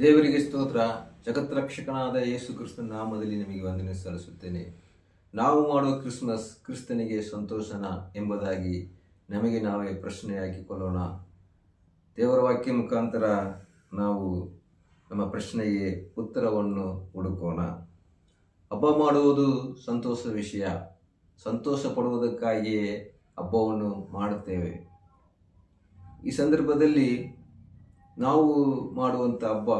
ದೇವರಿಗೆ ಸ್ತೋತ್ರ. ಜಗತ್ರಕ್ಷಕನಾದ ಯೇಸು ಕ್ರಿಸ್ತನ ನಾಮದಲ್ಲಿ ನಿಮಗೆ ವಂದನೆ ಸಲ್ಲಿಸುತ್ತೇನೆ. ನಾವು ಮಾಡುವ ಕ್ರಿಸ್ಮಸ್ ಕ್ರಿಸ್ತನಿಗೆ ಸಂತೋಷನ ಎಂಬುದಾಗಿ ನಮಗೆ ನಾವೇ ಪ್ರಶ್ನೆ ಹಾಕಿಕೊಳ್ಳೋಣ ದೇವರ ವಾಕ್ಯ ಮುಖಾಂತರ ನಾವು ನಮ್ಮ ಪ್ರಶ್ನೆಗೆ ಉತ್ತರವನ್ನು ಹುಡುಕೋಣ. ಹಬ್ಬ ಮಾಡುವುದು ಸಂತೋಷ ವಿಷಯ. ಸಂತೋಷ ಪಡುವುದಕ್ಕಾಗಿಯೇ ಹಬ್ಬವನ್ನು ಮಾಡುತ್ತೇವೆ. ಈ ಸಂದರ್ಭದಲ್ಲಿ ನಾವು ಮಾಡುವಂಥ ಹಬ್ಬ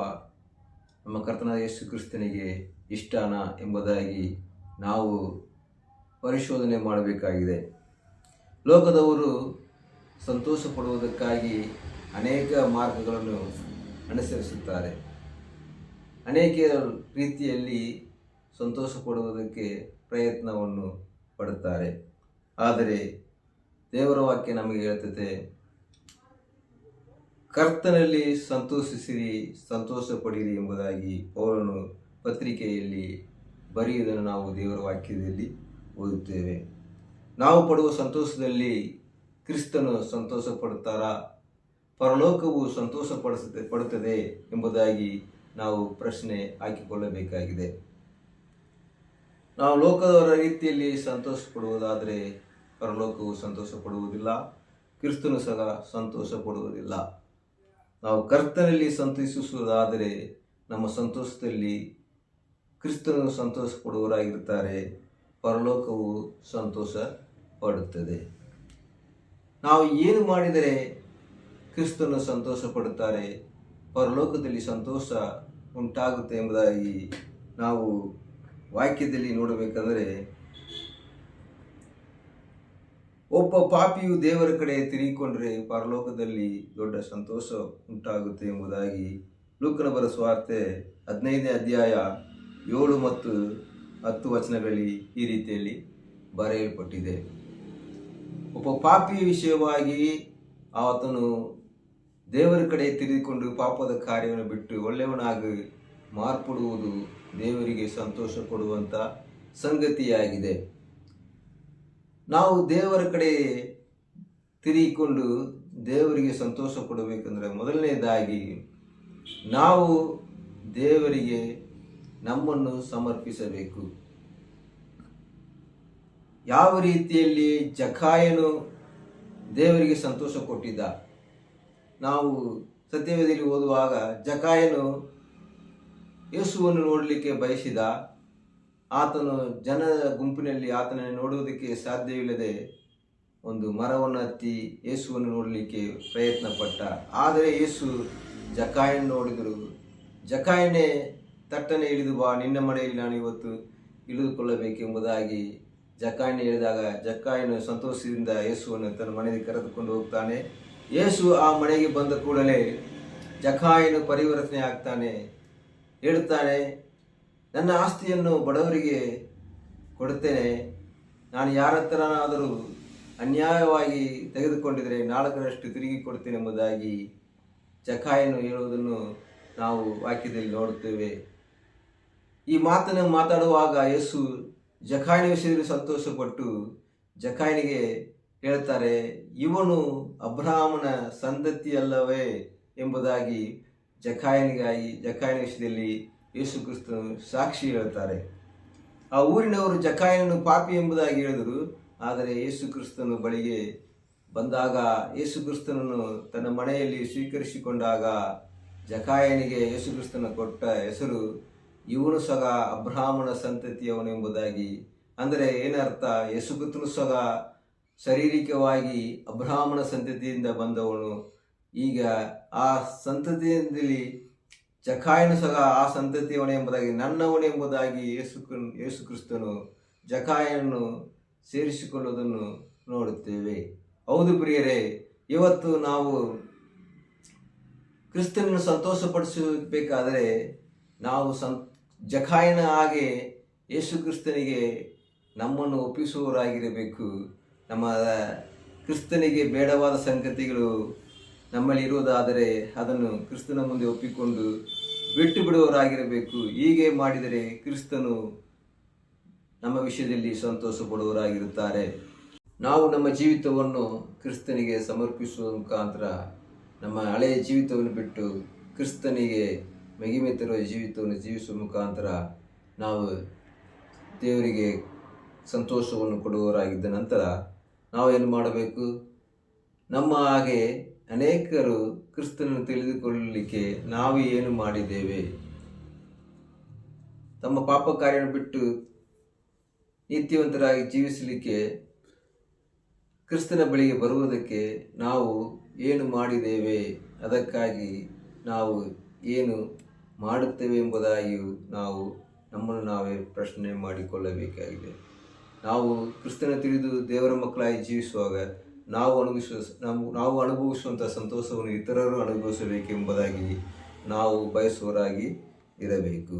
ನಮ್ಮ ಕರ್ತನ ಯೇಸು ಕ್ರಿಸ್ತನಿಗೆ ಇಷ್ಟಾನ ಎಂಬುದಾಗಿ ನಾವು ಪರಿಶೋಧನೆ ಮಾಡಬೇಕಾಗಿದೆ. ಲೋಕದವರು ಸಂತೋಷ ಪಡುವುದಕ್ಕಾಗಿ ಅನೇಕ ಮಾರ್ಗಗಳನ್ನು ಅನುಸರಿಸುತ್ತಾರೆ. ಅನೇಕ ರೀತಿಯಲ್ಲಿ ಸಂತೋಷ ಪಡುವುದಕ್ಕೆ ಪ್ರಯತ್ನವನ್ನು ಪಡುತ್ತಾರೆ. ಆದರೆ ದೇವರ ವಾಕ್ಯ ನಮಗೆ ಹೇಳ್ತದೆ ಕರ್ತನಲ್ಲಿ ಸಂತೋಷಿಸಿರಿ ಸಂತೋಷ ಪಡಿರಿ ಎಂಬುದಾಗಿ ಪೌರನು ಪತ್ರಿಕೆಯಲ್ಲಿ ಬರೆಯುವುದನ್ನು ನಾವು ದೇವರ ವಾಕ್ಯದಲ್ಲಿ ಓದುತ್ತೇವೆ. ನಾವು ಪಡುವ ಸಂತೋಷದಲ್ಲಿ ಕ್ರಿಸ್ತನು ಸಂತೋಷ ಪಡುತ್ತಾರಾ ಪರಲೋಕವು ಸಂತೋಷ ಪಡುತ್ತದೆ ಎಂಬುದಾಗಿ ನಾವು ಪ್ರಶ್ನೆ ಹಾಕಿಕೊಳ್ಳಬೇಕಾಗಿದೆ. ನಾವು ಲೋಕದವರ ರೀತಿಯಲ್ಲಿ ಸಂತೋಷ ಪಡುವುದಾದರೆ ಪರಲೋಕವು ಸಂತೋಷ ಪಡುವುದಿಲ್ಲ ಕ್ರಿಸ್ತನು ಸಹ ಸಂತೋಷ ಪಡುವುದಿಲ್ಲ ನಾವು ಕರ್ತನಲ್ಲಿ ಸಂತೋಷಿಸುವುದಾದರೆ ನಮ್ಮ ಸಂತೋಷದಲ್ಲಿ ಕ್ರಿಸ್ತನು ಸಂತೋಷ ಪಡುವವರಾಗಿರ್ತಾರೆ ಪರಲೋಕವು ಸಂತೋಷ ಪಡುತ್ತದೆ ನಾವು ಏನು ಮಾಡಿದರೆ ಕ್ರಿಸ್ತನು ಸಂತೋಷ ಪಡುತ್ತಾರೆ ಪರಲೋಕದಲ್ಲಿ ಸಂತೋಷ ಉಂಟಾಗುತ್ತೆ ಎಂಬುದಾಗಿ ನಾವು ವಾಕ್ಯದಲ್ಲಿ ನೋಡಬೇಕಾದರೆ ಒಬ್ಬ ಪಾಪಿಯು ದೇವರ ಕಡೆ ತಿರುಗಿಕೊಂಡರೆ ಪರಲೋಕದಲ್ಲಿ ದೊಡ್ಡ ಸಂತೋಷ ಉಂಟಾಗುತ್ತೆ ಎಂಬುದಾಗಿ ಲೂಕನ ಬರ ಸ್ವಾರ್ತೆ ಹದಿನೈದನೇ ಅಧ್ಯಾಯ ಏಳು ಮತ್ತು ಹತ್ತು ವಚನಗಳಲ್ಲಿ ಈ ರೀತಿಯಲ್ಲಿ ಬರೆಯಲ್ಪಟ್ಟಿದೆ. ಒಬ್ಬ ಪಾಪಿಯ ವಿಷಯವಾಗಿ ಆತನು ದೇವರ ಕಡೆ ತಿರುಗಿಕೊಂಡು ಪಾಪದ ಕಾರ್ಯವನ್ನು ಬಿಟ್ಟು ಒಳ್ಳೆಯವನಾಗಿ ಮಾರ್ಪಡುವುದು ದೇವರಿಗೆ ಸಂತೋಷ ಕೊಡುವಂಥ ಸಂಗತಿಯಾಗಿದೆ. ನಾವು ದೇವರ ಕಡೆ ತಿರುಗಿಕೊಂಡು ದೇವರಿಗೆ ಸಂತೋಷ ಕೊಡಬೇಕಂದ್ರೆ ಮೊದಲನೇದಾಗಿ ನಾವು ದೇವರಿಗೆ ನಮ್ಮನ್ನು ಸಮರ್ಪಿಸಬೇಕು. ಯಾವ ರೀತಿಯಲ್ಲಿ ಜಖಾಯನು ದೇವರಿಗೆ ಸಂತೋಷ ಕೊಟ್ಟಿದ್ದ? ನಾವು ಸತ್ಯವೇದಿಯಲ್ಲಿ ಓದುವಾಗ ಜಕಾಯನು ಯೇಸುವನ್ನು ನೋಡಲಿಕ್ಕೆ ಬಯಸಿದ ಆತನು ಜನ ಗುಂಪಿನಲ್ಲಿ ಆತನನ್ನು ನೋಡುವುದಕ್ಕೆ ಸಾಧ್ಯವಿಲ್ಲದೆ ಒಂದು ಮರವನ್ನು ಹತ್ತಿ ಯೇಸುವನ್ನು ನೋಡಲಿಕ್ಕೆ ಪ್ರಯತ್ನ ಪಟ್ಟ ಆದರೆ ಯೇಸು ಜಕಾಯನ್ ನೋಡಿದರು. ಜಕಾಯನೇ, ತಟ್ಟನೆ ಇಳಿದು ಬಾ, ನಿನ್ನ ಮನೆಯಲ್ಲಿ ನಾನು ಇವತ್ತು ಇಳಿದುಕೊಳ್ಳಬೇಕೆಂಬುದಾಗಿ ಜಕಾಯನ ಹೇಳಿದಾಗ, ಜಕಾಯನು ಸಂತೋಷದಿಂದ ಯೇಸುವನ್ನು ತನ್ನ ಮನೆಗೆ ಕರೆದುಕೊಂಡು ಹೋಗ್ತಾನೆ. ಯೇಸು ಆ ಮನೆಗೆ ಬಂದ ಕೂಡಲೇ ಜಕಾಯನು ಪರಿವರ್ತನೆ ಆಗ್ತಾನೆ ಹೇಳುತ್ತಾನೆ ನನ್ನ ಆಸ್ತಿಯನ್ನು ಬಡವರಿಗೆ ಕೊಡುತ್ತೇನೆ. ನಾನು ಯಾರ ಹತ್ರನಾದರೂ ಅನ್ಯಾಯವಾಗಿ ತೆಗೆದುಕೊಂಡಿದ್ದರೆ ನಾಲ್ಕರಷ್ಟು ತಿರುಗಿ ಕೊಡ್ತೇನೆ ಎಂಬುದಾಗಿ ಚಕಾಯನ್ನು ಹೇಳುವುದನ್ನು ನಾವು ವಾಕ್ಯದಲ್ಲಿ ನೋಡುತ್ತೇವೆ. ಈ ಮಾತನ್ನು ಮಾತಾಡುವಾಗ ಯೇಸು ಜಖಾಯಿನ ವಿಷಯದಲ್ಲಿ ಸಂತೋಷಪಟ್ಟು ಜಕಾಯನಿಗೆ ಹೇಳ್ತಾರೆ ಇವನು ಅಬ್ರಾಹ್ಮನ ಸಂತತಿಯಲ್ಲವೇ? ಎಂಬುದಾಗಿ ಜಕಾಯನಿಗಾಗಿ ಜಖಾಯಿನ ವಿಷಯದಲ್ಲಿ ಯೇಸು ಕ್ರಿಸ್ತನು ಸಾಕ್ಷಿ ಹೇಳ್ತಾರೆ. ಆ ಊರಿನವರು ಜಕಾಯನನ್ನು ಪಾಪಿ ಎಂಬುದಾಗಿ ಹೇಳಿದರು. ಆದರೆ ಯೇಸು ಕ್ರಿಸ್ತನು ಬಳಿಗೆ ಬಂದಾಗ ಯೇಸು ಕ್ರಿಸ್ತನನ್ನು ತನ್ನ ಮನೆಯಲ್ಲಿ ಸ್ವೀಕರಿಸಿಕೊಂಡಾಗ ಜಕಾಯನಿಗೆ ಯೇಸು ಕ್ರಿಸ್ತನ ಕೊಟ್ಟ ಹೆಸರು ಇವನು ಸಗ ಅಬ್ರಾಹ್ಮಣ ಸಂತತಿಯವನು ಎಂಬುದಾಗಿ ಅಂದರೆ ಏನರ್ಥ? ಯೇಸು ಕ್ರಿಸ್ತನು ಸಗ ಶಾರೀರಿಕವಾಗಿ ಅಬ್ರಾಹ್ಮಣ ಸಂತತಿಯಿಂದ ಬಂದವನು. ಈಗ ಆ ಸಂತತಿಯಲ್ಲಿ ಜಕಾಯನು ಸಹ ಆ ಸಂತತಿಯವನೇ ಎಂಬುದಾಗಿ, ನನ್ನವನು ಎಂಬುದಾಗಿ ಯೇಸು ಯೇಸು ಕ್ರಿಸ್ತನು ಜಖಾಯನ್ನು ಸೇರಿಸಿಕೊಳ್ಳುವುದನ್ನು ನೋಡುತ್ತೇವೆ. ಹೌದು ಪ್ರಿಯರೇ, ಇವತ್ತು ನಾವು ಕ್ರಿಸ್ತನನ್ನು ಸಂತೋಷಪಡಿಸಬೇಕಾದರೆ ನಾವು ಸಂ, ಜಖಾಯನ ಹಾಗೆ ಯೇಸು ಕ್ರಿಸ್ತನಿಗೆ ನಮ್ಮನ್ನು ಒಪ್ಪಿಸುವವರಾಗಿರಬೇಕು. ನಮ್ಮ ಕ್ರಿಸ್ತನಿಗೆ ಬೇಡವಾದ ಸಂಗತಿಗಳು ನಮ್ಮಲ್ಲಿ ಇರುವುದಾದರೆ ಅದನ್ನು ಕ್ರಿಸ್ತನ ಮುಂದೆ ಒಪ್ಪಿಕೊಂಡು ಬಿಟ್ಟು ಬಿಡುವವರಾಗಿರಬೇಕು. ಹೀಗೆ ಮಾಡಿದರೆ ಕ್ರಿಸ್ತನು ನಮ್ಮ ವಿಷಯದಲ್ಲಿ ಸಂತೋಷ ಪಡುವವರಾಗಿರುತ್ತಾರೆ ನಾವು ನಮ್ಮ ಜೀವಿತವನ್ನು ಕ್ರಿಸ್ತನಿಗೆ ಸಮರ್ಪಿಸುವ ಮುಖಾಂತರ ನಮ್ಮ ಹಳೆಯ ಜೀವಿತವನ್ನು ಬಿಟ್ಟು ಕ್ರಿಸ್ತನಿಗೆ ಮಹಿಮೆ ತರುವ ಜೀವಿತವನ್ನು ಜೀವಿಸುವ ಮುಖಾಂತರ ನಾವು ದೇವರಿಗೆ ಸಂತೋಷವನ್ನು ಕೊಡುವವರಾಗಿದ್ದ ನಂತರ ನಾವು ಏನು ಮಾಡಬೇಕು? ನಮ್ಮ ಹಾಗೆ ಅನೇಕರು ಕ್ರಿಸ್ತನನ್ನು ತಿಳಿದುಕೊಳ್ಳಲಿಕ್ಕೆ ನಾವು ಏನು ಮಾಡಿದ್ದೇವೆ? ತಮ್ಮ ಪಾಪ ಕಾರ್ಯವನ್ನು ಬಿಟ್ಟು ನೀತಿವಂತರಾಗಿ ಜೀವಿಸಲಿಕ್ಕೆ ಕ್ರಿಸ್ತನ ಬಳಿಗೆ ಬರುವುದಕ್ಕೆ ನಾವು ಏನು ಮಾಡಿದ್ದೇವೆ? ಅದಕ್ಕಾಗಿ ನಾವು ಏನು ಮಾಡುತ್ತೇವೆ ಎಂಬುದಾಗಿಯೂ ನಾವು ನಮ್ಮನ್ನು ನಾವೇ ಪ್ರಶ್ನೆ ಮಾಡಿಕೊಳ್ಳಬೇಕಾಗಿದೆ. ನಾವು ಕ್ರಿಸ್ತನ ತಿಳಿದು ದೇವರ ಮಕ್ಕಳಾಗಿ ಜೀವಿಸುವಾಗ ನಾವು ಅನುಭವಿಸುವ ನಾವು ನಾವು ಅನುಭವಿಸುವಂಥ ಸಂತೋಷವನ್ನು ಇತರರು ಅನುಭವಿಸಬೇಕೆಂಬುದಾಗಿ ನಾವು ಬಯಸುವರಾಗಿ ಇರಬೇಕು.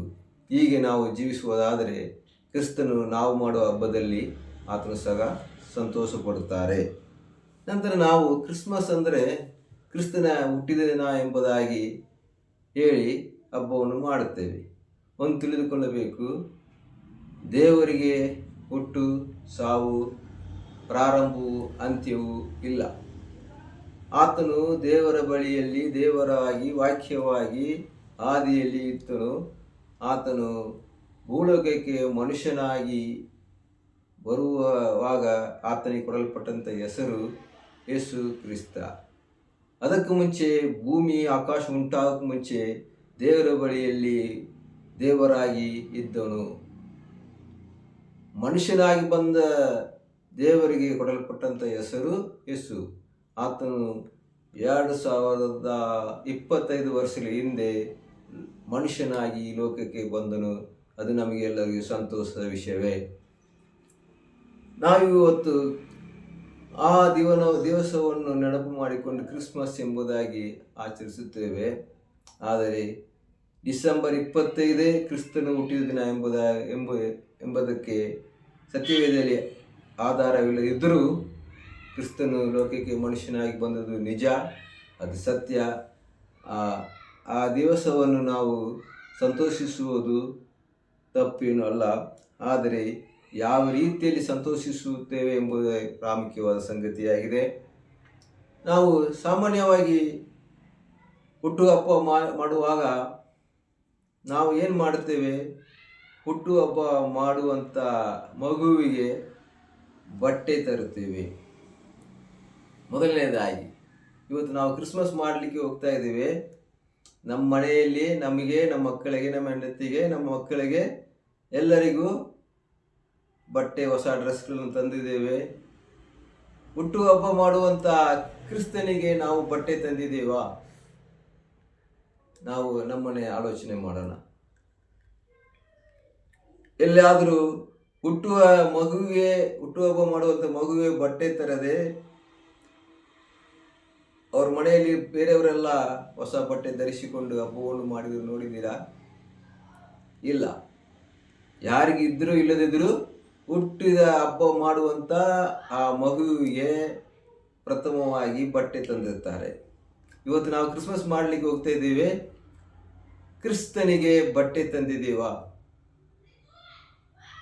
ಹೀಗೆ ನಾವು ಜೀವಿಸುವುದಾದರೆ ಕ್ರಿಸ್ತನು ನಾವು ಮಾಡುವ ಹಬ್ಬದಲ್ಲಿ ಆತನು ಸಹ ಸಂತೋಷ ಪಡುತ್ತಾರೆ ನಂತರ ನಾವು ಕ್ರಿಸ್ಮಸ್ ಅಂದರೆ ಕ್ರಿಸ್ತನ ಹುಟ್ಟಿದ ದಿನ ಎಂಬುದಾಗಿ ಹೇಳಿ ಹಬ್ಬವನ್ನು ಮಾಡುತ್ತೇವೆ. ಒಂದು ತಿಳಿದುಕೊಳ್ಳಬೇಕು, ದೇವರಿಗೆ ಹುಟ್ಟು, ಸಾವು ಪ್ರಾರಂಭವು ಅಂತ್ಯವೂ ಇಲ್ಲ. ಆತನು ದೇವರ ಬಳಿಯಲ್ಲಿ ದೇವರಾಗಿ ವಾಕ್ಯವಾಗಿ ಆದಿಯಲ್ಲಿ ಇತ್ತನು ಆತನು ಭೂಲೋಕಕ್ಕೆ ಮನುಷ್ಯನಾಗಿ ಬರುವವಾಗ ಆತನಿಗೆ ಕೊಡಲ್ಪಟ್ಟಂಥ ಹೆಸರು ಯೇಸು ಕ್ರಿಸ್ತ. ಅದಕ್ಕೂ ಮುಂಚೆ ಭೂಮಿ, ಆಕಾಶ ಉಂಟಾಗಕ್ಕೆ ಮುಂಚೆ ದೇವರ ಬಳಿಯಲ್ಲಿ ದೇವರಾಗಿ ಇದ್ದನು. ಮನುಷ್ಯನಾಗಿ ಬಂದ ದೇವರಿಗೆ ಕೊಡಲ್ಪಟ್ಟಂಥ ಹೆಸರು ಯೇಸು. ಆತನು ಎರಡು ಸಾವಿರದ ಇಪ್ಪತ್ತೈದು ವರ್ಷಗಳ ಹಿಂದೆ ಮನುಷ್ಯನಾಗಿ ಈ ಲೋಕಕ್ಕೆ ಬಂದನು. ಅದು ನಮಗೆ ಎಲ್ಲರಿಗೂ ಸಂತೋಷದ ವಿಷಯವೇ. ನಾವಿವತ್ತು ಆ ದಿವನ ದಿವಸವನ್ನು ನೆನಪು ಮಾಡಿಕೊಂಡು ಕ್ರಿಸ್ಮಸ್ ಎಂಬುದಾಗಿ ಆಚರಿಸುತ್ತೇವೆ. ಆದರೆ ಡಿಸೆಂಬರ್ ಇಪ್ಪತ್ತೈದೇ ಕ್ರಿಸ್ತನು ಹುಟ್ಟಿದ ದಿನ ಎಂಬುದ, ಎಂಬ, ಎಂಬುದಕ್ಕೆ ಸತ್ಯವೇದದಲ್ಲಿ ಆಧಾರವಿಲ್ಲದಿದ್ದರೂ ಕ್ರಿಸ್ತನು ಲೋಕಕ್ಕೆ ಮನುಷ್ಯನಾಗಿ ಬಂದದ್ದು ನಿಜ, ಅದು ಸತ್ಯ. ಆ ದಿವಸವನ್ನು ನಾವು ಸಂತೋಷಿಸುವುದು ತಪ್ಪೇನೂ ಅಲ್ಲ. ಆದರೆ ಯಾವ ರೀತಿಯಲ್ಲಿ ಸಂತೋಷಿಸುತ್ತೇವೆ ಎಂಬುದೇ ಪ್ರಾಮುಖ್ಯವಾದ ಸಂಗತಿಯಾಗಿದೆ. ನಾವು ಸಾಮಾನ್ಯವಾಗಿ ಹುಟ್ಟುಹಬ್ಬ ಮಾ, ಮಾಡುವಾಗ ನಾವು ಏನು ಮಾಡುತ್ತೇವೆ? ಹುಟ್ಟುಹಬ್ಬ ಮಾಡುವಂಥ ಮಗುವಿಗೆ ಬಟ್ಟೆ ತರುತ್ತೇವೆ. ಮೊದಲನೇದಾಗಿ, ಇವತ್ತು ನಾವು ಕ್ರಿಸ್ಮಸ್ ಮಾಡಲಿಕ್ಕೆ ಹೋಗ್ತಾ ಇದ್ದೇವೆ. ನಮ್ಮ ಮನೆಯಲ್ಲಿ ನಮಗೆ, ನಮ್ಮ ಮಕ್ಕಳಿಗೆ, ನಮ್ಮ ಹೆಂಡತಿಗೆ, ನಮ್ಮ ಮಕ್ಕಳಿಗೆ ಎಲ್ಲರಿಗೂ ಬಟ್ಟೆ, ಹೊಸ ಡ್ರೆಸ್ಗಳನ್ನು ತಂದಿದ್ದೇವೆ. ಹುಟ್ಟುಹಬ್ಬ ಮಾಡುವಂಥ ಕ್ರಿಸ್ತನಿಗೆ ನಾವು ಬಟ್ಟೆ ತಂದಿದ್ದೇವಾ? ನಾವು ನಮ್ಮನೆ ಆಲೋಚನೆ ಮಾಡೋಣ. ಎಲ್ಲಿಯಾದರೂ ಹುಟ್ಟುವ ಮಗುವಿಗೆ ಹುಟ್ಟುಹಬ್ಬ ಮಾಡುವಂಥ ಮಗುವಿಗೆ ಬಟ್ಟೆ ತರದೆ ಅವ್ರ ಮನೆಯಲ್ಲಿ ಬೇರೆಯವರೆಲ್ಲ ಹೊಸ ಬಟ್ಟೆ ಧರಿಸಿಕೊಂಡು ಹಬ್ಬವನ್ನು ಮಾಡಿದ್ರು ನೋಡಿದ್ದೀರಾ? ಇಲ್ಲ. ಯಾರಿಗಿದ್ದರೂ ಇಲ್ಲದಿದ್ದರೂ ಹುಟ್ಟಿದ ಹಬ್ಬ ಮಾಡುವಂಥ ಆ ಮಗುವಿಗೆ ಪ್ರಥಮವಾಗಿ ಬಟ್ಟೆ ತಂದಿರ್ತಾರೆ. ಇವತ್ತು ನಾವು ಕ್ರಿಸ್ಮಸ್ ಮಾಡಲಿಕ್ಕೆ ಹೋಗ್ತಾ ಇದ್ದೀವಿ. ಕ್ರಿಸ್ತನಿಗೆ ಬಟ್ಟೆ ತಂದಿದ್ದೀವಾ.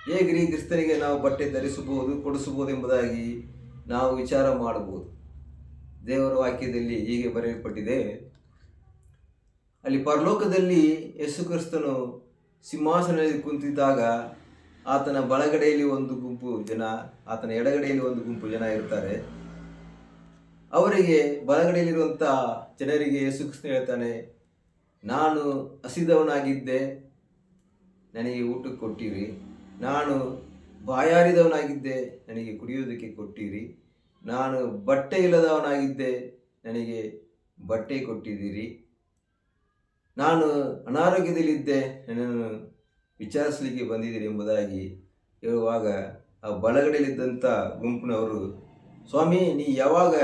ಹೇಗ್ರಿ ಕ್ರಿಸ್ತನಿಗೆ ನಾವು ಬಟ್ಟೆ ಧರಿಸಬಹುದು ಕೊಡಿಸಬಹುದು ಎಂಬುದಾಗಿ ನಾವು ವಿಚಾರ ಮಾಡಬಹುದು. ದೇವರ ವಾಕ್ಯದಲ್ಲಿ ಹೀಗೆ ಬರೆಯಲ್ಪಟ್ಟಿದೆ. ಅಲ್ಲಿ ಪರಲೋಕದಲ್ಲಿ ಯೇಸು ಕ್ರಿಸ್ತನು ಸಿಂಹಾಸನದಲ್ಲಿ ಕುಂತಿದ್ದಾಗ ಆತನ ಬಲಗಡೆಯಲ್ಲಿ ಒಂದು ಗುಂಪು ಜನ, ಆತನ ಎಡಗಡೆಯಲ್ಲಿ ಒಂದು ಗುಂಪು ಜನ ಇರ್ತಾರೆ. ಅವರಿಗೆ ಬಲಗಡೆಯಲ್ಲಿರುವಂಥ ಜನರಿಗೆ ಯೇಸು ಕ್ರಿಸ್ತ ಹೇಳ್ತಾನೆ, ನಾನು ಹಸಿದವನಾಗಿದ್ದೆ, ನನಗೆ ಊಟಕ್ಕೆ ಕೊಟ್ಟಿರಿ. ನಾನು ಬಾಯಾರಿದವನಾಗಿದ್ದೆ, ನನಗೆ ಕುಡಿಯೋದಕ್ಕೆ ಕೊಟ್ಟಿರಿ. ನಾನು ಬಟ್ಟೆ ಇಲ್ಲದವನಾಗಿದ್ದೆ, ನನಗೆ ಬಟ್ಟೆ ಕೊಟ್ಟಿದ್ದೀರಿ. ನಾನು ಅನಾರೋಗ್ಯದಲ್ಲಿದ್ದೆ, ನನ್ನನ್ನು ವಿಚಾರಿಸಲಿಕ್ಕೆ ಬಂದಿದ್ದೀರಿ ಎಂಬುದಾಗಿ ಹೇಳುವಾಗ ಆ ಬಲಗಡೆಯಲ್ಲಿದ್ದಂಥ ಗುಂಪಿನವರು, ಸ್ವಾಮಿ, ನೀ ಯಾವಾಗ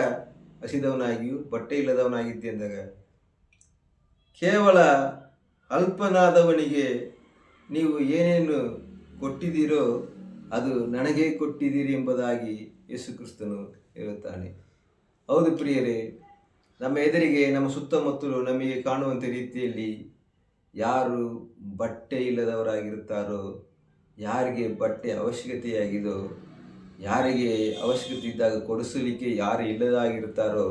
ಹಸಿದವನಾಗಿಯೂ ಬಟ್ಟೆ ಇಲ್ಲದವನಾಗಿದ್ದೆ? ಅಂದಾಗ ಕೇವಲ ಅಲ್ಪನಾದವನಿಗೆ ನೀವು ಏನೇನು ಕೊಟ್ಟಿದ್ದೀರೋ ಅದು ನನಗೆ ಕೊಟ್ಟಿದ್ದೀರಿ ಎಂಬುದಾಗಿ ಯೇಸು ಕ್ರಿಸ್ತನು ಹೇಳುತ್ತಾನೆ. ಹೌದು ಪ್ರಿಯರೇ, ನಮ್ಮ ಎದುರಿಗೆ, ನಮ್ಮ ಸುತ್ತಮುತ್ತಲು ನಮಗೆ ಕಾಣುವಂಥ ರೀತಿಯಲ್ಲಿ ಯಾರು ಬಟ್ಟೆ ಇಲ್ಲದವರಾಗಿರುತ್ತಾರೋ, ಯಾರಿಗೆ ಬಟ್ಟೆ ಅವಶ್ಯಕತೆಯಾಗಿದೋ, ಯಾರಿಗೆ ಅವಶ್ಯಕತೆ ಇದ್ದಾಗ ಕೊಡಿಸಲಿಕ್ಕೆ ಯಾರು ಇಲ್ಲದಾಗಿರುತ್ತಾರೋ,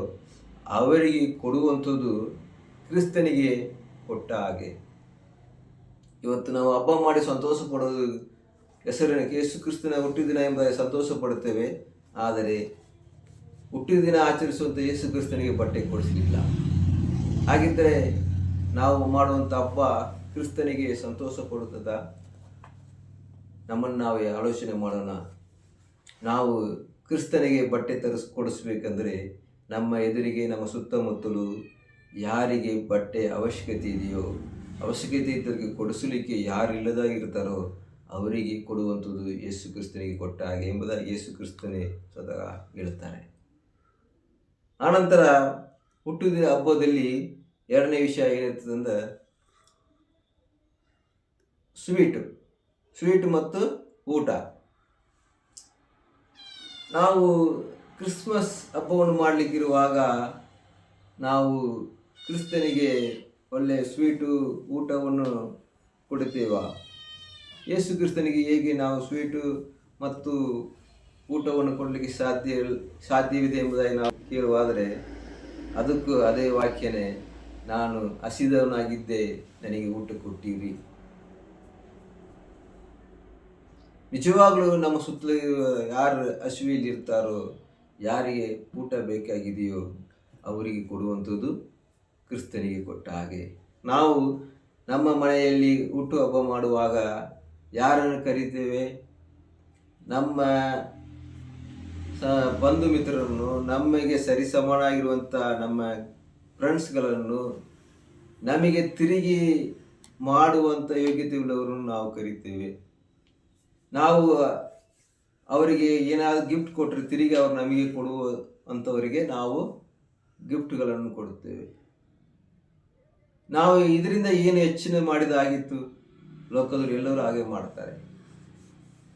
ಅವರಿಗೆ ಕೊಡುವಂಥದ್ದು ಕ್ರಿಸ್ತನಿಗೆ ಕೊಟ್ಟ ಹಾಗೆ. ಇವತ್ತು ನಾವು ಹಬ್ಬ ಮಾಡಿ ಸಂತೋಷ ಪಡೋದು ಹೆಸರಿನ ಯೇಸು ಕ್ರಿಸ್ತನ ಹುಟ್ಟಿದಿನ ಎಂಬ ಸಂತೋಷ ಪಡುತ್ತೇವೆ ಆದರೆ ಹುಟ್ಟಿದ ದಿನ ಆಚರಿಸುವಂಥ ಯೇಸು ಕ್ರಿಸ್ತನಿಗೆ ಬಟ್ಟೆ ಕೊಡಿಸಲಿಲ್ಲ ಹಾಗಿದ್ದರೆ ನಾವು ಮಾಡುವಂಥ ಹಬ್ಬ ಕ್ರಿಸ್ತನಿಗೆ ಸಂತೋಷ ಕೊಡುತ್ತದ ನಮ್ಮನ್ನು ನಾವೇ ಆಲೋಚನೆ ಮಾಡೋಣ. ನಾವು ಕ್ರಿಸ್ತನಿಗೆ ಬಟ್ಟೆ ತರಿಸ್ ಕೊಡಿಸ್ಬೇಕಂದ್ರೆ ನಮ್ಮ ಎದುರಿಗೆ, ನಮ್ಮ ಸುತ್ತಮುತ್ತಲು ಯಾರಿಗೆ ಬಟ್ಟೆ ಅವಶ್ಯಕತೆ ಇದೆಯೋ, ಅವಶ್ಯಕತೆ ಇದ್ದವರಿಗೆ ಕೊಡಿಸಲಿಕ್ಕೆ ಯಾರು ಇಲ್ಲದಾಗಿರ್ತಾರೋ ಅವರಿಗೆ ಕೊಡುವಂಥದ್ದು ಯೇಸು ಕ್ರಿಸ್ತನಿಗೆ ಕೊಟ್ಟ ಹಾಗೆ ಎಂಬುದಾಗಿ ಯೇಸು ಕ್ರಿಸ್ತನೇ ಸ್ವತಃ ಹೇಳುತ್ತಾರೆ. ಆನಂತರ ಹುಟ್ಟಿದ ಹಬ್ಬದಲ್ಲಿ ಎರಡನೇ ವಿಷಯ ಏನಿರ್ತದೆ ಅಂದ್ರೆ ಸ್ವೀಟು. ಸ್ವೀಟ್ ಮತ್ತು ಊಟ. ನಾವು ಕ್ರಿಸ್ಮಸ್ ಹಬ್ಬವನ್ನು ಮಾಡಲಿಕ್ಕಿರುವಾಗ ನಾವು ಕ್ರಿಸ್ತನಿಗೆ ಒಳ್ಳೆಯ ಸ್ವೀಟು, ಊಟವನ್ನು ಕೊಡುತ್ತೇವ? ಯೇಸು ಕ್ರಿಸ್ತನಿಗೆ ಹೇಗೆ ನಾವು ಸ್ವೀಟು ಮತ್ತು ಊಟವನ್ನು ಕೊಡಲಿಕ್ಕೆ ಸಾಧ್ಯ ಸಾಧ್ಯವಿದೆ ಎಂಬುದಾಗಿ ನಾವು ಕೇಳುವಾದರೆ, ಅದಕ್ಕೂ ಅದೇ ವಾಕ್ಯನೇ, ನಾನು ಹಸಿದವನಾಗಿದ್ದೆ, ನನಗೆ ಊಟ ಕೊಟ್ಟಿರಿ. ನಿಜವಾಗಲೂ ನಮ್ಮ ಸುತ್ತಲೂ ಯಾರು ಹಸುವಿಯಲ್ಲಿ ಇರ್ತಾರೋ ಯಾರಿಗೆ ಊಟ ಬೇಕಾಗಿದೆಯೋ ಅವರಿಗೆ ಕೊಡುವಂಥದ್ದು ಕ್ರಿಸ್ತನಿಗೆ ಕೊಟ್ಟ ಹಾಗೆ. ನಾವು ನಮ್ಮ ಮನೆಯಲ್ಲಿ ಊಟ ಹಬ್ಬ ಮಾಡುವಾಗ ಯಾರನ್ನು ಕರೀತೇವೆ? ನಮ್ಮ ಸ ಬಂಧು ಮಿತ್ರರನ್ನು ನಮಗೆ ಸರಿಸಮಾನಾಗಿರುವಂಥ ನಮ್ಮ ಫ್ರೆಂಡ್ಸ್ಗಳನ್ನು ನಮಗೆ ತಿರುಗಿ ಮಾಡುವಂಥ ಯೋಗ್ಯತೆ ಉಳ್ಳವರನ್ನು ನಾವು ಕರಿತೇವೆ. ನಾವು ಅವರಿಗೆ ಏನಾದರೂ ಗಿಫ್ಟ್ ಕೊಟ್ಟರೆ ತಿರುಗಿ ಅವರು ನಮಗೆ ಕೊಡುವ ಅಂಥವರಿಗೆ ನಾವು ಗಿಫ್ಟ್ಗಳನ್ನು ಕೊಡುತ್ತೇವೆ. ನಾವು ಇದರಿಂದ ಏನು ಹೆಚ್ಚಿನ ಮಾಡಿದಾಗಿತ್ತು? ಲೋಕದವರು ಎಲ್ಲರೂ ಹಾಗೆ ಮಾಡ್ತಾರೆ.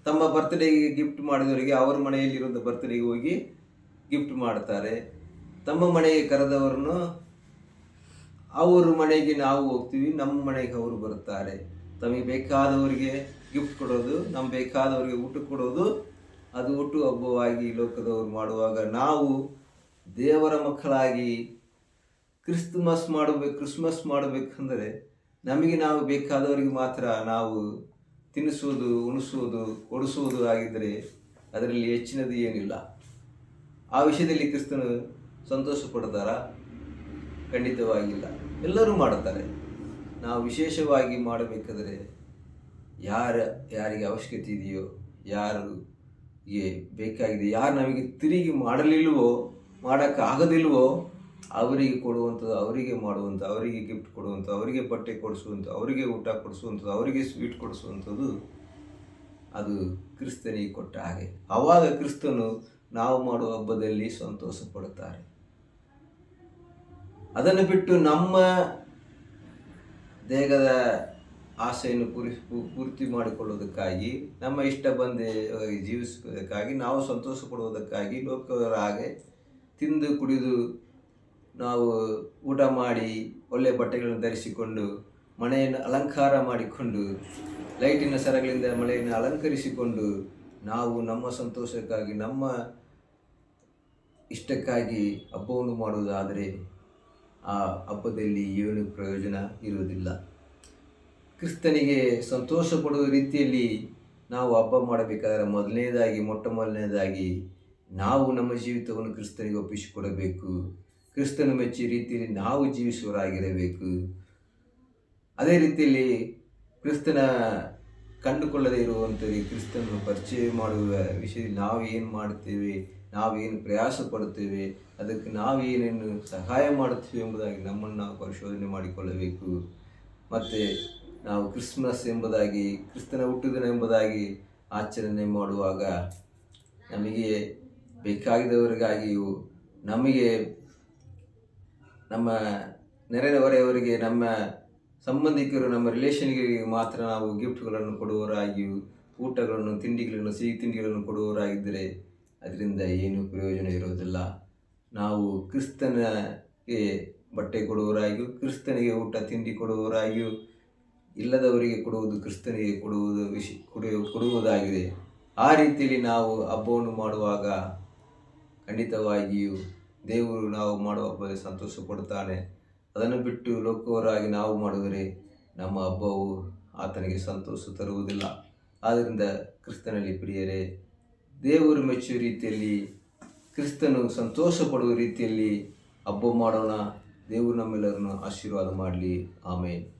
ತಮ್ಮ ಬರ್ತ್ಡೇಗೆ ಗಿಫ್ಟ್ ಮಾಡಿದವರಿಗೆ ಅವರ ಮನೆಯಲ್ಲಿರುವಂಥ ಬರ್ತ್ಡೇಗೆ ಹೋಗಿ ಗಿಫ್ಟ್ ಮಾಡ್ತಾರೆ. ತಮ್ಮ ಮನೆಗೆ ಕರೆದವರನ್ನು ಅವ್ರ ಮನೆಗೆ ನಾವು ಹೋಗ್ತೀವಿ, ನಮ್ಮ ಮನೆಗೆ ಅವರು ಬರುತ್ತಾರೆ. ತಮಗೆ ಬೇಕಾದವರಿಗೆ ಗಿಫ್ಟ್ ಕೊಡೋದು ನಮ್ಮ ಬೇಕಾದವರಿಗೆ ಊಟ ಕೊಡೋದು, ಅದು ಒಟ್ಟು ಹಬ್ಬವಾಗಿ ಲೋಕದವರು ಮಾಡುವಾಗ ನಾವು ದೇವರ ಮಕ್ಕಳಾಗಿ ಕ್ರಿಸ್ತಮಸ್ ಮಾಡಬೇಕು, ಕ್ರಿಸ್ಮಸ್ ಮಾಡಬೇಕಂದರೆ ನಮಗೆ ನಾವು ಬೇಕಾದವರಿಗೆ ಮಾತ್ರ ನಾವು ತಿನ್ನಿಸುವುದು, ಉಣಿಸುವುದು ಕೊಡಿಸುವುದು ಆಗಿದ್ದರೆ ಅದರಲ್ಲಿ ಹೆಚ್ಚಿನದು ಏನಿಲ್ಲ. ಆ ವಿಷಯದಲ್ಲಿ ಕ್ರಿಸ್ತನು ಸಂತೋಷ ಪಡ್ತಾರಾ ಖಂಡಿತವಾಗಿಲ್ಲ. ಎಲ್ಲರೂ ಮಾಡುತ್ತಾರೆ. ನಾವು ವಿಶೇಷವಾಗಿ ಮಾಡಬೇಕಾದರೆ ಯಾರ, ಯಾರಿಗೆ ಅವಶ್ಯಕತೆ ಇದೆಯೋ, ಯಾರಿಗೆ ಬೇಕಾಗಿದೆ, ಯಾರು ನಮಗೆ ತಿರುಗಿ ಮಾಡಲಿಲ್ವೋ ಮಾಡೋಕ್ಕಾಗದಿಲ್ವೋ ಅವರಿಗೆ ಕೊಡುವಂಥದ್ದು, ಅವರಿಗೆ ಮಾಡುವಂಥ ಅವರಿಗೆ ಗಿಫ್ಟ್ ಕೊಡುವಂಥ ಅವರಿಗೆ ಬಟ್ಟೆ ಕೊಡಿಸುವಂಥ ಅವರಿಗೆ ಊಟ ಕೊಡಿಸುವಂಥದ್ದು, ಅವರಿಗೆ ಸ್ವೀಟ್ ಕೊಡಿಸುವಂಥದ್ದು, ಅದು ಕ್ರಿಸ್ತನಿಗೆ ಕೊಟ್ಟ ಹಾಗೆ. ಆವಾಗ ಕ್ರಿಸ್ತನು ನಾವು ಮಾಡುವ ಹಬ್ಬದಲ್ಲಿ ಸಂತೋಷ ಪಡುತ್ತಾರೆ. ಅದನ್ನು ಬಿಟ್ಟು ನಮ್ಮ ದೇಹದ ಆಸೆಯನ್ನು ಪೂರಿ, ಪೂರ್ತಿ ಮಾಡಿಕೊಳ್ಳುವುದಕ್ಕಾಗಿ, ನಮ್ಮ ಇಷ್ಟ ಬಂದೆ ಜೀವಿಸುವುದಕ್ಕಾಗಿ ನಾವು ಸಂತೋಷ ಪಡುವುದಕ್ಕಾಗಿ ಲೋಕದವರ ಹಾಗೆ ತಿಂದು ಕುಡಿದು ನಾವು ಊಟ ಮಾಡಿ ಒಳ್ಳೆಯ ಬಟ್ಟೆಗಳನ್ನು ಧರಿಸಿಕೊಂಡು, ಮನೆಯನ್ನು ಅಲಂಕಾರ ಮಾಡಿಕೊಂಡು, ಲೈಟಿನ ಸರಗಳಿಂದ ಮನೆಯನ್ನು ಅಲಂಕರಿಸಿಕೊಂಡು, ನಾವು ನಮ್ಮ ಸಂತೋಷಕ್ಕಾಗಿ, ನಮ್ಮ ಇಷ್ಟಕ್ಕಾಗಿ ಹಬ್ಬವನ್ನು ಮಾಡುವುದಾದರೆ ಆ ಹಬ್ಬದಲ್ಲಿ ಏನು ಪ್ರಯೋಜನ ಇರುವುದಿಲ್ಲ. ಕ್ರಿಸ್ತನಿಗೆ ಸಂತೋಷ ಪಡುವ ರೀತಿಯಲ್ಲಿ ನಾವು ಹಬ್ಬ ಮಾಡಬೇಕಾದ್ರೆ ಮೊದಲನೇದಾಗಿ ಮೊಟ್ಟ ಮೊದಲನೇದಾಗಿ ನಾವು ನಮ್ಮ ಜೀವಿತವನ್ನು ಕ್ರಿಸ್ತನಿಗೆ ಒಪ್ಪಿಸಿಕೊಡಬೇಕು. ಕ್ರಿಸ್ತನ ಮೆಚ್ಚಿ ರೀತಿಯಲ್ಲಿ ನಾವು ಜೀವಿಸುವರಾಗಿರಬೇಕು ಅದೇ ರೀತಿಯಲ್ಲಿ ಕ್ರಿಸ್ತನ ಕಂಡುಕೊಳ್ಳದೇ ಈ ಕ್ರಿಸ್ತನನ್ನು ಪರಿಚಯ ಮಾಡುವ ವಿಷಯದಲ್ಲಿ ನಾವು ಏನು ಮಾಡುತ್ತೇವೆ ನಾವೇನು ಪ್ರಯಾಸ ಪಡುತ್ತೇವೆ, ಅದಕ್ಕೆ ನಾವೇನೇನು ಸಹಾಯ ಮಾಡುತ್ತೇವೆ ಎಂಬುದಾಗಿ ನಮ್ಮನ್ನು ನಾವು ಪರಿಶೋಧನೆ ಮಾಡಿಕೊಳ್ಳಬೇಕು. ಮತ್ತು ನಾವು ಕ್ರಿಸ್ಮಸ್ ಎಂಬುದಾಗಿ, ಕ್ರಿಸ್ತನ ಹುಟ್ಟುದಿನ ಎಂಬುದಾಗಿ ಆಚರಣೆ ಮಾಡುವಾಗ ನಮಗೆ ಬೇಕಾಗಿದ್ದವರಿಗಾಗಿಯೂ ನಮಗೆ ನಮ್ಮ ನೆರೆಹೊರೆಯವರಿಗೆ ನಮ್ಮ ಸಂಬಂಧಿಕರು, ನಮ್ಮ ರಿಲೇಷನ್ಗಳಿಗೆ ಮಾತ್ರ ನಾವು ಗಿಫ್ಟ್ಗಳನ್ನು ಕೊಡುವವರಾಗಿಯೂ ಊಟಗಳನ್ನು, ತಿಂಡಿಗಳನ್ನು, ಸಿಹಿ ತಿಂಡಿಗಳನ್ನು ಕೊಡುವವರಾಗಿದ್ದರೆ ಅದರಿಂದ ಏನು ಪ್ರಯೋಜನ ಇರುವುದಿಲ್ಲ. ನಾವು ಕ್ರಿಸ್ತನಿಗೆ ಬಟ್ಟೆ ಕೊಡುವವರಾಗಿಯೂ, ಕ್ರಿಸ್ತನಿಗೆ ಊಟ, ತಿಂಡಿ ಕೊಡುವವರಾಗಿಯೂ ಇಲ್ಲದವರಿಗೆ ಕೊಡುವುದು ಕ್ರಿಸ್ತನಿಗೆ ಕೊಡುವುದು ವಿಶ್, ಕೊಡುವ, ಕೊಡುವುದಾಗಿದೆ. ಆ ರೀತಿಯಲ್ಲಿ ನಾವು ಹಬ್ಬವನ್ನು ಮಾಡುವಾಗ ಖಂಡಿತವಾಗಿಯೂ ದೇವರು ನಾವು ಮಾಡುವ ಹಬ್ಬದಲ್ಲಿ ಸಂತೋಷ ಪಡುತ್ತಾನೆ. ಅದನ್ನು ಬಿಟ್ಟು ಲೋಕವರಾಗಿ ನಾವು ಮಾಡಿದರೆ ನಮ್ಮ ಹಬ್ಬವು. ಆತನಿಗೆ ಸಂತೋಷ ತರುವುದಿಲ್ಲ. ಆದ್ದರಿಂದ ಕ್ರಿಸ್ತನಲ್ಲಿ ಪ್ರಿಯರೇ, ದೇವರು ಮೆಚ್ಚುವ ರೀತಿಯಲ್ಲಿ, ಕ್ರಿಸ್ತನು ಸಂತೋಷ ಪಡುವ ರೀತಿಯಲ್ಲಿ ಹಬ್ಬ ಮಾಡೋಣ. ದೇವರು ನಮ್ಮೆಲ್ಲರನ್ನು ಆಶೀರ್ವಾದ ಮಾಡಲಿ. ಆಮೇಲೆ